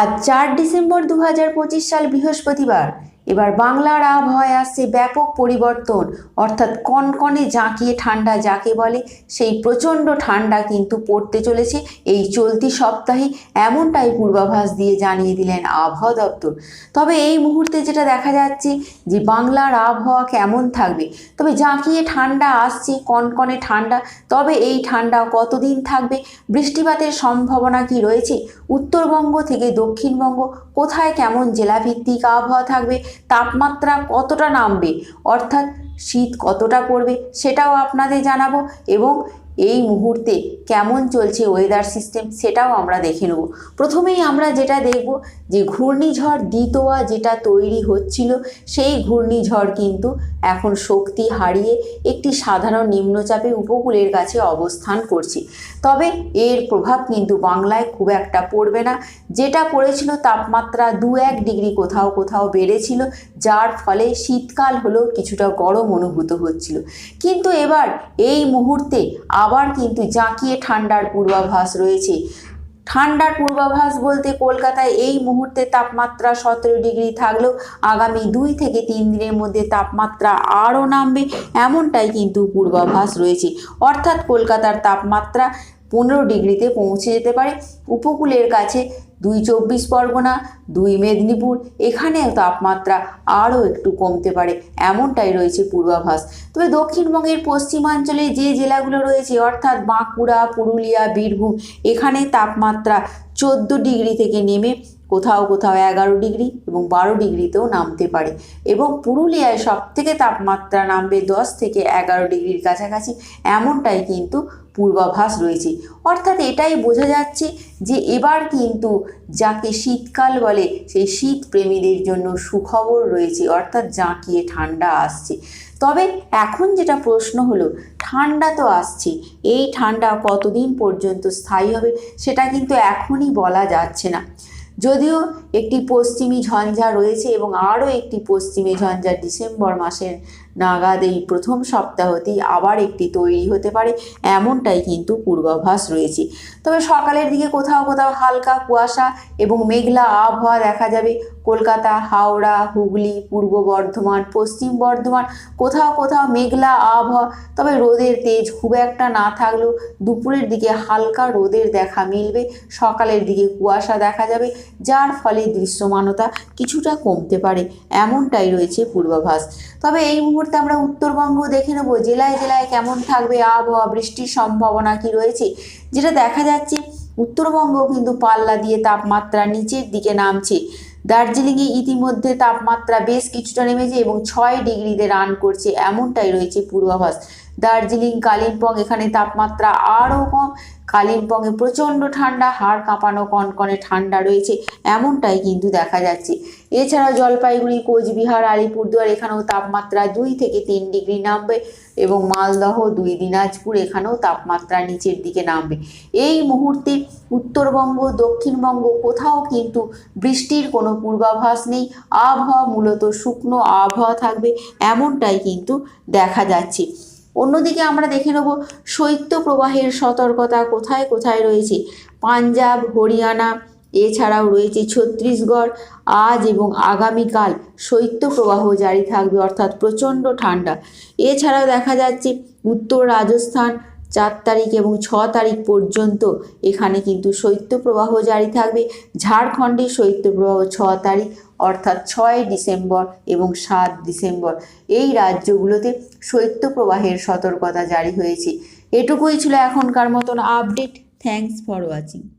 আজ চার ডিসেম্বর দু হাজার পঁচিশ সাল বৃহস্পতিবার। এবার বাংলার আবহাওয়ায় আসছে ব্যাপক পরিবর্তন, অর্থাৎ কনকনে জাঁকিয়ে ঠান্ডা যাকে বলে, সেই প্রচণ্ড ঠান্ডা কিন্তু পড়তে চলেছে এই চলতি সপ্তাহে, এমনটাই পূর্বাভাস দিয়ে জানিয়ে দিলেন আবহাওয়া দপ্তর। তবে এই মুহূর্তে যেটা দেখা যাচ্ছে যে বাংলার আবহাওয়া কেমন থাকবে? তবে জাঁকিয়ে ঠান্ডা আসছে, কনকনে ঠান্ডা, তবে এই ঠান্ডা কতদিন থাকবে? বৃষ্টিপাতের সম্ভাবনা কি রয়েছে? উত্তরবঙ্গ থেকে দক্ষিণবঙ্গ, কোথায় কেমন জেলাভিত্তিক আবহাওয়া থাকবে? তাপমাত্রা কতটা নামবে? অর্থাৎ শীত কতটা পড়বে? সেটাও আপনাদের জানাব এবং এই মুহূর্তে কেমন চলছে ওয়েদার সিস্টেম সেটাও আমরা দেখে নেব। প্রথমেই আমরা যেটা দেখব যে ঘূর্ণিঝড় দ্বিতোয়া যেটা তৈরি হচ্ছিল, সেই ঘূর্ণিঝড় কিন্তু এখন শক্তি হারিয়ে একটি সাধারণ নিম্নচাপে উপকূলের কাছে অবস্থান করছে। তবে এর প্রভাব কিন্তু বাংলায় খুব একটা পড়বে না। যেটা পড়েছিল তাপমাত্রা দু এক ডিগ্রি কোথাও কোথাও বেড়েছিল যার ফলে শীতকাল হলেও কিছুটা গরম অনুভূত হচ্ছিল। কিন্তু এবার এই মুহূর্তে আবার কিন্তু জাঁকিয়ে ঠান্ডার পূর্বাভাস রয়েছে। ঠান্ডার পূর্বাভাস বলতে কলকাতায় এই মুহূর্তে তাপমাত্রা সতেরো ডিগ্রি থাকলেও আগামী দুই থেকে তিন দিনের মধ্যে তাপমাত্রা আরও নামবে, এমনটাই কিন্তু পূর্বাভাস রয়েছে। অর্থাৎ কলকাতার তাপমাত্রা পনেরো ডিগ্রিতে পৌঁছে যেতে পারে। উপকূলের কাছে দুই চব্বিশ পরগনা, দুই মেদিনীপুর। এখানেও তাপমাত্রা আরও একটু কমতে পারে, এমনটাই রয়েছে পূর্বাভাস। তবে দক্ষিণবঙ্গের পশ্চিমাঞ্চলে যে জেলাগুলো রয়েছে, অর্থাৎ বাঁকুড়া, পুরুলিয়া, বীরভূম, এখানে তাপমাত্রা চোদ্দ ডিগ্রি থেকে নেমে কোথাও কোথাও এগারো ডিগ্রি এবং বারো ডিগ্রিতেও নামতে পারে এবং পুরুলিয়ায় সব থেকে তাপমাত্রা নামবে দশ থেকে এগারো ডিগ্রির কাছাকাছি, এমনটাই কিন্তু পূর্বাভাস রয়েছে। অর্থাৎ এটাই বোঝা যাচ্ছে যে এবার কিন্তু যাকে শীতকাল বলে, সেই শীত প্রেমীদের জন্য সুখবর রয়েছে, অর্থাৎ জাঁকিয়ে ঠান্ডা আসছে। তবে এখন যেটা প্রশ্ন হলো, ঠান্ডা তো আসছে, এই ঠান্ডা কতদিন পর্যন্ত স্থায়ী হবে সেটা কিন্তু এখনই বলা যাচ্ছে না। যদিও একটি পশ্চিমী ঝঞ্ঝা রয়েছে এবং আরও একটি পশ্চিমী ঝঞ্ঝা ডিসেম্বর মাসের নাগাদ এই প্রথম সপ্তাহতেই আবার একটি তৈরি হতে পারে, এমনটাই কিন্তু পূর্বাভাস রয়েছে। তবে সকালের দিকে কোথাও কোথাও হালকা কুয়াশা এবং মেঘলা আবহাওয়া দেখা যাবে। কলকাতা, হাওড়া, হুগলি, পূর্ব বর্ধমান, পশ্চিম বর্ধমান, কোথাও কোথাও মেঘলা আবহাওয়া। তবে রোদের তেজ খুব একটা না থাকলেও দুপুরের দিকে হালকা রোদের দেখা মিলবে। সকালের দিকে কুয়াশা দেখা যাবে, যার ফলে দৃশ্যমানতা কিছুটা কমতে পারে, এমনটাই রয়েছে পূর্বাভাস। তবে এই মুহূর্তে আমরা উত্তরবঙ্গ দেখে নেব, জেলায় জেলায় কেমন থাকবে আবহাওয়া, বৃষ্টির সম্ভাবনা কি রয়েছে? যেটা দেখা যাচ্ছে, উত্তরবঙ্গ কিন্তু পাল্লা দিয়ে তাপমাত্রা নিচের দিকে নামছে। দার্জিলিংয়ে ইতিমধ্যে তাপমাত্রা বেশ কিছুটা নেমেছে এবং ছয় ডিগ্রিতে রান করছে, এমনটাই রয়েছে পূর্বাভাস। দার্জিলিং, কালিম্পং, এখানে তাপমাত্রা আরও কম। কালিম্পংয়ে প্রচণ্ড ঠান্ডা, হাড় কাঁপানো, কনকনে ঠান্ডা রয়েছে, এমনটাই কিন্তু দেখা যাচ্ছে। এছাড়াও জলপাইগুড়ি, কোচবিহার, আলিপুরদুয়ার, এখানেও তাপমাত্রা দুই থেকে তিন ডিগ্রি নামবে এবং মালদহ, দুই দিনাজপুর, এখানেও তাপমাত্রা নিচের দিকে নামবে। এই মুহূর্তে উত্তরবঙ্গ, দক্ষিণবঙ্গ কোথাও কিন্তু বৃষ্টির কোনো পূর্বাভাস নেই। আবহাওয়া মূলত শুকনো, আবহাওয়া থাকবে, এমনটাই কিন্তু দেখা যাচ্ছে। অন্যদিকে আমরা দেখে নেব শৈত্য প্রবাহের সতর্কতা কোথায় কোথায় রয়েছে। পাঞ্জাব, হরিয়ানা, এছাড়াও রয়েছে ছত্তিশগড়, আজ এবং আগামীকাল শৈত্যপ্রবাহ জারি থাকবে, অর্থাৎ প্রচণ্ড ঠান্ডা। এছাড়াও দেখা যাচ্ছে উত্তর রাজস্থান চার তারিখ এবং ছ তারিখ পর্যন্ত এখানে কিন্তু শৈত্যপ্রবাহ জারি থাকবে। ঝাড়খণ্ডে শৈত্যপ্রবাহ ছ তারিখ, অর্থাৎ ছয় ডিসেম্বর এবং সাত ডিসেম্বর। এই রাজ্যগুলোতে শৈত্যপ্রবাহের সতর্কতা জারি হয়েছে। এটুকুই ছিল এখনকার মতন আপডেট। Thanks for watching.